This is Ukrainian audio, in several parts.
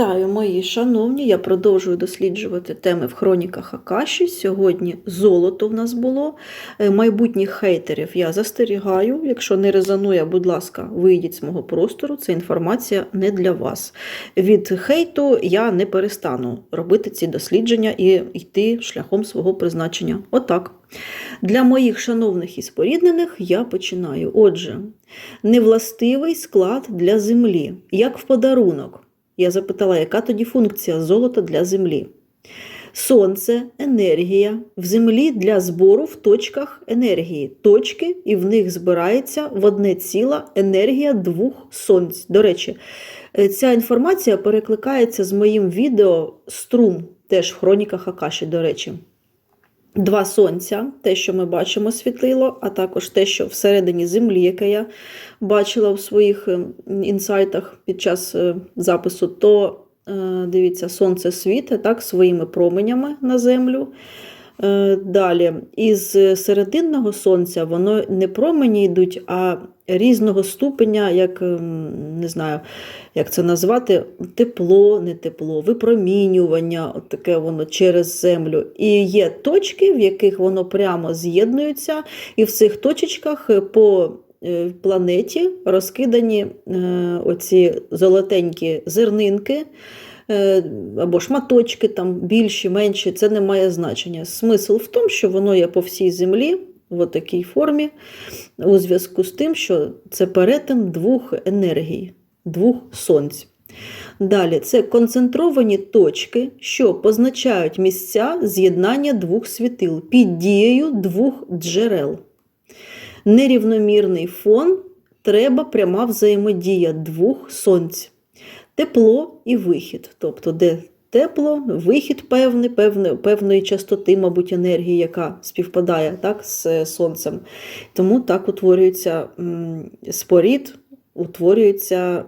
Вітаю, мої шановні! Я продовжую досліджувати теми в хроніках Акаші. Сьогодні золото в нас було. Е, Майбутніх хейтерів я застерігаю. Якщо не резонує, будь ласка, вийдіть з мого простору. Це інформація не для вас. Від хейту я не перестану робити ці дослідження і йти шляхом свого призначення. Отак. Для моїх шановних і споріднених я починаю. Отже, невластивий склад для землі, як в подарунок. Я запитала, яка тоді функція золота для землі? Сонце, енергія в землі для збору в точках енергії. Точки, і в них збирається в одне ціла енергія двох сонць. До речі, е, ця інформація перекликається з моїм відео Струм, теж в хроніках Акаші, до речі. Два сонця, те, що ми бачимо, світлило, а також те, що всередині землі, яке я бачила в своїх е, інсайтах під час е, запису, то е, дивіться, сонце світить так, своїми променями на землю. Е, Далі, із серединного сонця воно не промені йдуть, а різного ступеня, як ем, не знаю, як це назвати, тепло, не тепло, випромінювання, от таке воно через землю. І є точки, в яких воно прямо з'єднується, і в цих точечках по е, планеті розкидані е, оці золотенькі зернинки. Е, Або шматочки там більші, менші, це не має значення. Смисл в тому, що воно є по всій землі в такій формі, у зв'язку з тим, що це перетин двох енергій, двох сонць. Далі це концентровані точки, що позначають місця з'єднання двох світил під дією двох джерел. Нерівномірний фон треба пряма взаємодія двох сонць. Тепло і вихід, тобто де тепло, вихід певний, певної, певної частоти, мабуть, енергії, яка співпадає так, з сонцем. Тому так утворюється спорід, утворюється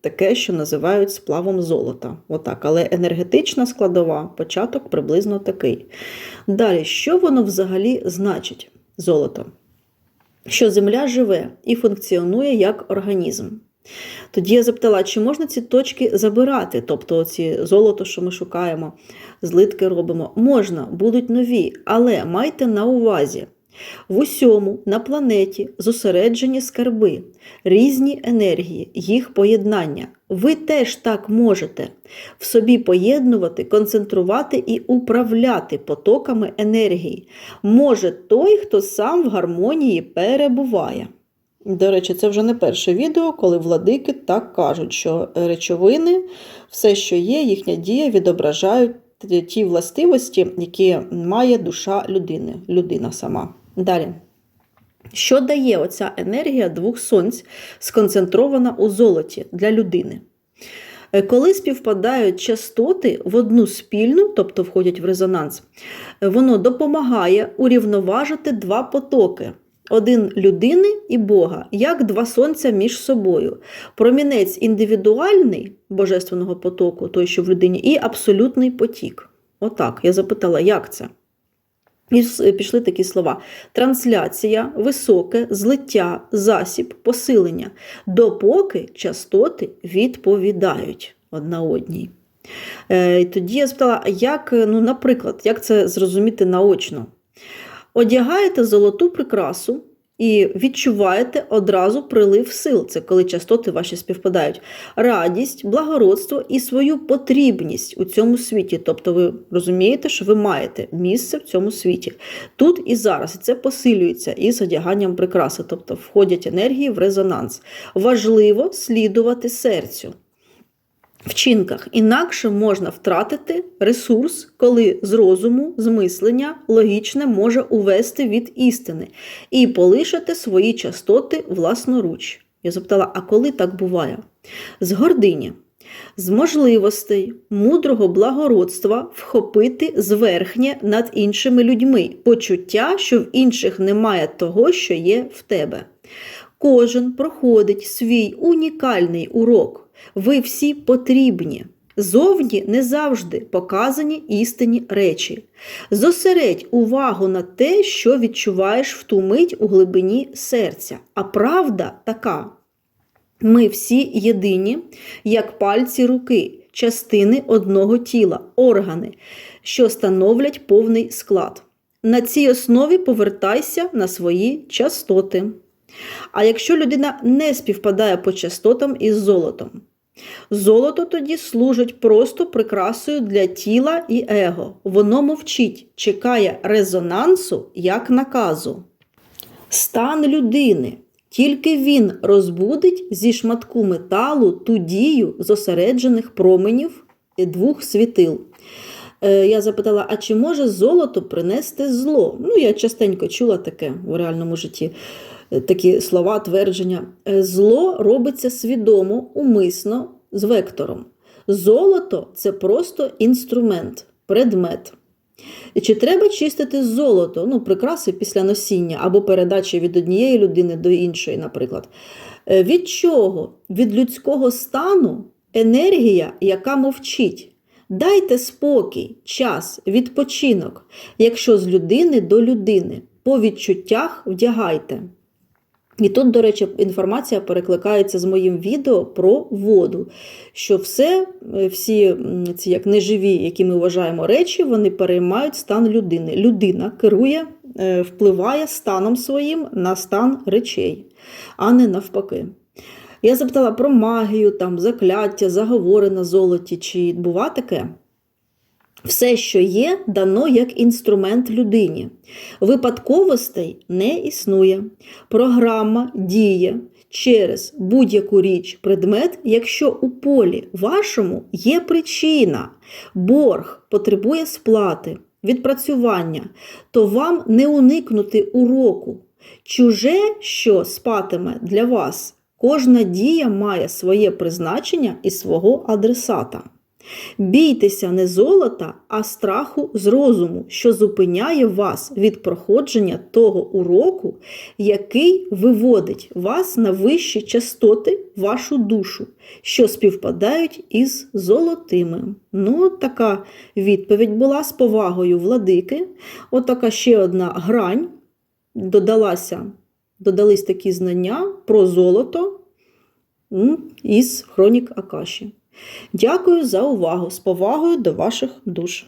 таке, що називають сплавом золота. Отак. Але енергетична складова, початок приблизно такий. Далі, що воно взагалі значить золото? Що Земля живе і функціонує як організм. Тоді я запитала, чи можна ці точки забирати, тобто ці золото, що ми шукаємо, злитки робимо. Можна, будуть нові, але майте на увазі. В усьому на планеті зосереджені скарби, різні енергії, їх поєднання. Ви теж так можете в собі поєднувати, концентрувати і управляти потоками енергії. Може той, хто сам в гармонії перебуває. До речі, це вже не перше відео, коли владики так кажуть, що речовини, все, що є, їхня дія відображають ті властивості, які має душа людини, людина сама. Далі. Що дає оця енергія двох сонць, сконцентрована у золоті для людини? Е, Коли співпадають частоти в одну спільну, тобто входять в резонанс, е, воно допомагає урівноважити два потоки. Один людини і Бога, як два сонця між собою. Промінець індивідуальний божественного потоку, той, що в людині, і абсолютний потік. Отак. Я запитала, як це? І пішли такі слова: трансляція, високе, злиття, засіб, посилення, допоки частоти відповідають одна одній. Е, і тоді я спитала, як, ну, наприклад, як це зрозуміти наочно? Одягаєте золоту прикрасу і відчуваєте одразу прилив сил. Це коли частоти ваші співпадають. Радість, благородство і свою потрібність у цьому світі. Тобто ви розумієте, що ви маєте місце в цьому світі. Тут і зараз. І це посилюється із одяганням прикраси, тобто входять енергії в резонанс. Важливо слідувати серцю. Вчинках інакше можна втратити ресурс, коли з розуму, з мислення логічне може увести від істини і полишити свої частоти власноруч. Я запитала, а коли так буває? З гордині, з можливостей мудрого благородства вхопити зверхнє над іншими людьми, почуття, що в інших немає того, що є в тебе. Кожен проходить свій унікальний урок. Ви всі потрібні. Зовні не завжди показані істинні речі. Зосередь увагу на те, що відчуваєш в ту мить у глибині серця. А правда така. Ми всі єдині, як пальці руки, частини одного тіла, органи, що становлять повний склад. На цій основі повертайся на свої частоти. А якщо людина не співпадає по частотам із золотом, золото тоді служить просто прикрасою для тіла і его. Воно мовчить, чекає резонансу як наказу. Стан людини. Тільки він розбудить зі шматку металу ту дію зосереджених променів двох світил. Е, Я запитала, а чи може золото принести зло? Ну, я частенько чула таке в реальному житті, такі слова, твердження. Е, Зло робиться свідомо, умисно, з вектором. Золото це просто інструмент, предмет. Чи треба чистити золото, ну, прикраси після носіння або передачі від однієї людини до іншої, наприклад. Е, Від чого? Від людського стану енергія, яка мовчить. Дайте спокій, час, відпочинок, якщо з людини до людини. По відчуттях вдягайте. І тут, до речі, інформація перекликається з моїм відео про воду. Що все, е, всі ці як неживі, які ми вважаємо речі, вони переймають стан людини. Людина керує, е, впливає станом своїм на стан речей, а не навпаки. Я запитала про магію, там, закляття, заговори на золоті, чи бува таке? Все, що є, дано як інструмент людині. Випадковостей не існує. Програма діє через будь-яку річ, предмет, якщо у полі вашому є причина, борг потребує сплати, відпрацювання, то вам не уникнути уроку. Чуже, що спатиме для вас, кожна дія має своє призначення і свого адресата. Бійтеся не золота, а страху з розуму, що зупиняє вас від проходження того уроку, який виводить вас на вищі частоти вашу душу, що співпадають із золотими. Ну, от така відповідь була з повагою владики. Отака ще одна грань додалася, додались такі знання про золото із хронік Акаші. Дякую за увагу. З повагою до ваших душ.